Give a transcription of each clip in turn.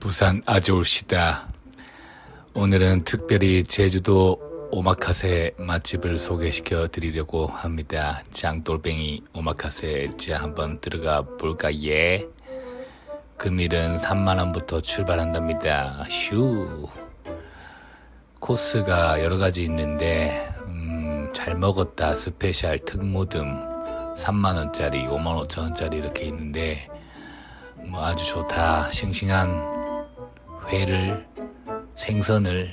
부산 아저씨다. 오늘은 특별히 제주도 오마카세 맛집을 소개시켜 드리려고 합니다. 장돌뱅이 오마카세 자 한번 들어가 볼까 예. 금일은 3만 원부터 출발한답니다. 휴. 코스가 여러 가지 있는데, 음, 잘 먹었다 스페셜 특모듬 3만 원짜리, 5만 5천 원짜리 이렇게 있는데, 뭐 아주 좋다. 싱싱한 회를, 생선을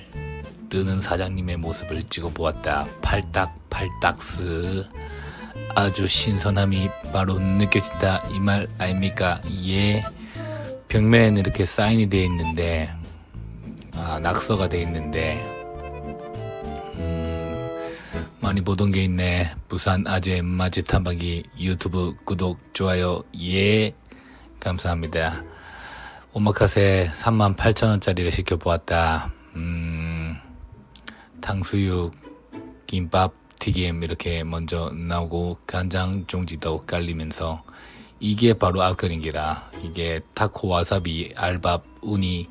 뜨는 사장님의 모습을 찍어 보았다. 팔딱 팔딱스. 아주 신선함이 바로 느껴진다. 이 말 아닙니까? 예. 벽면에는 이렇게 사인이 되어 있는데, 아, 낙서가 되어 있는데, 음, 많이 보던 게 있네. 부산 아재 맛집 탐방기 유튜브 구독, 좋아요, 예. 감사합니다. 오마카세 38,000원짜리를 시켜보았다. 음, 탕수육, 김밥, 튀김 이렇게 먼저 나오고 간장 종지도 깔리면서 이게 바로 아크링기라. 이게 타코 와사비 알밥 우니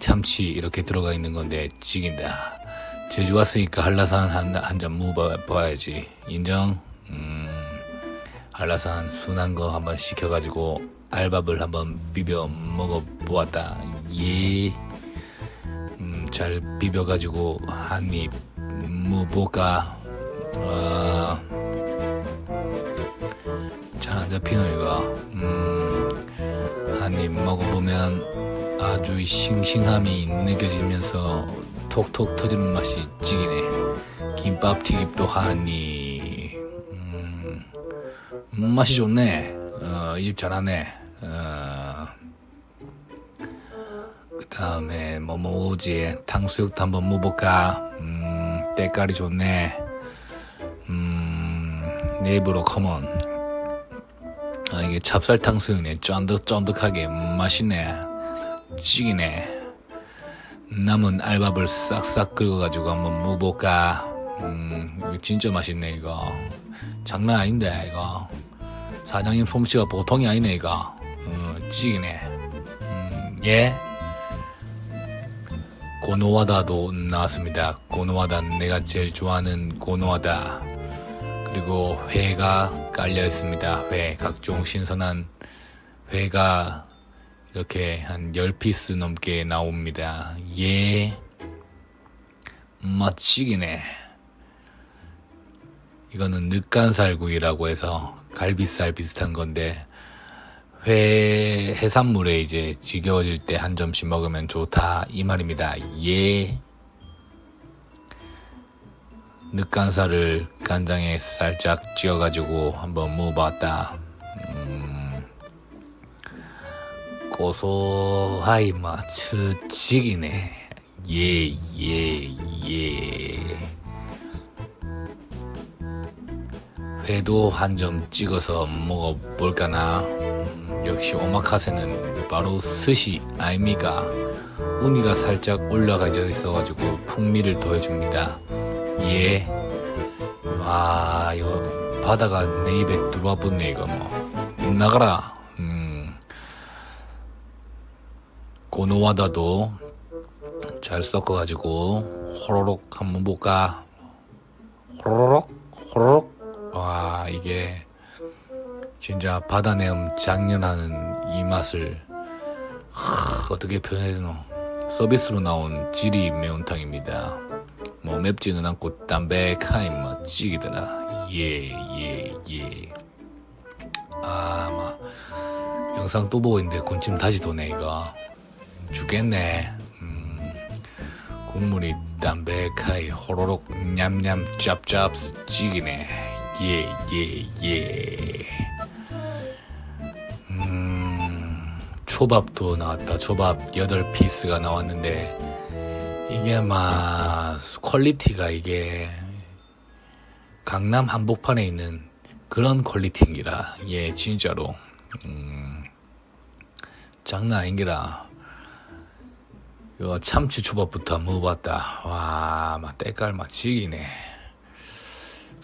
참치 이렇게 들어가 있는 건데 지긴다. 제주 왔으니까 한라산 한잔 먹어봐야지. 인정? 음, 한라산 순한 거 한번 시켜가지고 알밥을 한번 비벼 먹어보았다. 예. 음, 잘 비벼가지고 한입 무보가 어, 잘안 잡히노 이거? 음, 한입 먹어보면 아주 싱싱함이 느껴지면서 톡톡 터지는 맛이 찌기네. 김밥 튀김도 한입. 음, 음, 맛이 좋네. 어, 이 집 잘하네. 어, 그 다음에 뭐 먹어보지. 탕수육도 한번 먹어볼까? 음, 때깔이 좋네. 음, 네이버로 커먼 아 이게 찹쌀 탕수육네. 쫀득 쫀득하게. 음, 맛있네. 찌기네. 남은 알밥을 싹싹 긁어가지고 한번 먹어볼까? 음 진짜 맛있네 이거 장난 아닌데 이거 사장님 솜씨가 보통이 아니네 이거 어, 찌기네 음, 예 고노와다도 나왔습니다. 고노와다 내가 제일 좋아하는 고노와다. 그리고 회가 깔려 있습니다. 회 각종 신선한 회가 이렇게 한 10피스 넘게 나옵니다. 예. 맛지기네. 이거는 늑간살구이라고 해서 갈비살 비슷한 건데 회 해산물에 이제 지겨워질 때 한 점씩 먹으면 좋다 이 말입니다. 예. 늑간살을 간장에 살짝 쥐어가지고 한번 먹어봤다. 음, 고소하이 맛이 지기네. 예, 예, 예. 회도 한 점 찍어서 먹어볼까나. 음, 역시 오마카세는 바로 스시 아닙니까? 우니가 살짝 올라가져 있어가지고 풍미를 더해줍니다. 예. 와, 이거 바다가 내 입에 들어와 붙네, 이거 뭐. 나가라. 음. 고노와다도 잘 섞어가지고, 호로록 한번 볼까? 호로록? 호로록? 와, 이게, 진짜 바다 내음 장렬하는 이 맛을, 하, 어떻게 표현해야 되노? 서비스로 나온 지리 매운탕입니다. 뭐 맵지는 않고 담백하니 뭐 찌기더라. 예, 예, 예. 아, 막 영상 또 보고 있는데 군침 다시 도네 이거. 죽겠네. 음, 국물이 담백하니 호로록 냠냠 짭짭 찌기네. 예, 예, 예. 음, 초밥도 나왔다. 초밥 8피스가 나왔는데 이게 막 퀄리티가 이게 강남 한복판에 있는 그런 퀄리티인기라. 예 진짜로. 음, 장난 아닌기라. 이거 참치 초밥부터 먹어봤다. 와 막 때깔 막 지기네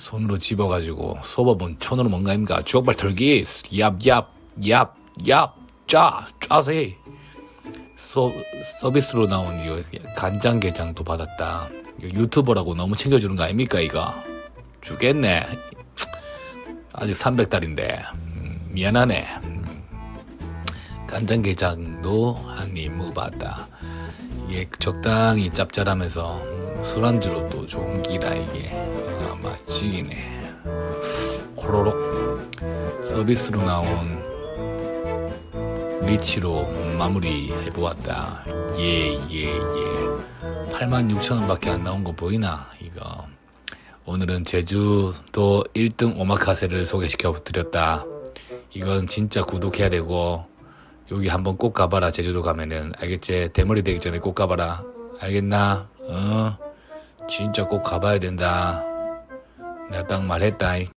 손으로 집어가지고 소밥은 손으로 뭔가 입니까 주먹발 털기 얍얍 얍얍 짜 짜세 서, 서비스로 나온 이거 간장게장도 받았다. 유튜버라고 너무 챙겨주는 거 아닙니까, 이거? 주겠네. 아직 300달인데. 미안하네. 음, 간장게장도 한 입 먹어봤다. 이게 적당히 짭짤하면서 음, 술안주로 또 좋은 기라, 이게. 아, 맛지기네. 호로록. 서비스로 나온 리치로 마무리 해보았다. 예, 예, 예. 86,000원밖에 안 나온 거 보이나? 이거. 오늘은 제주도 1등 오마카세를 소개시켜 드렸다. 이건 진짜 구독해야 되고, 여기 한번 꼭 가봐라. 제주도 가면은. 알겠지? 대머리 되기 전에 꼭 가봐라. 알겠나? 어? 진짜 꼭 가봐야 된다. 내가 딱 말했다.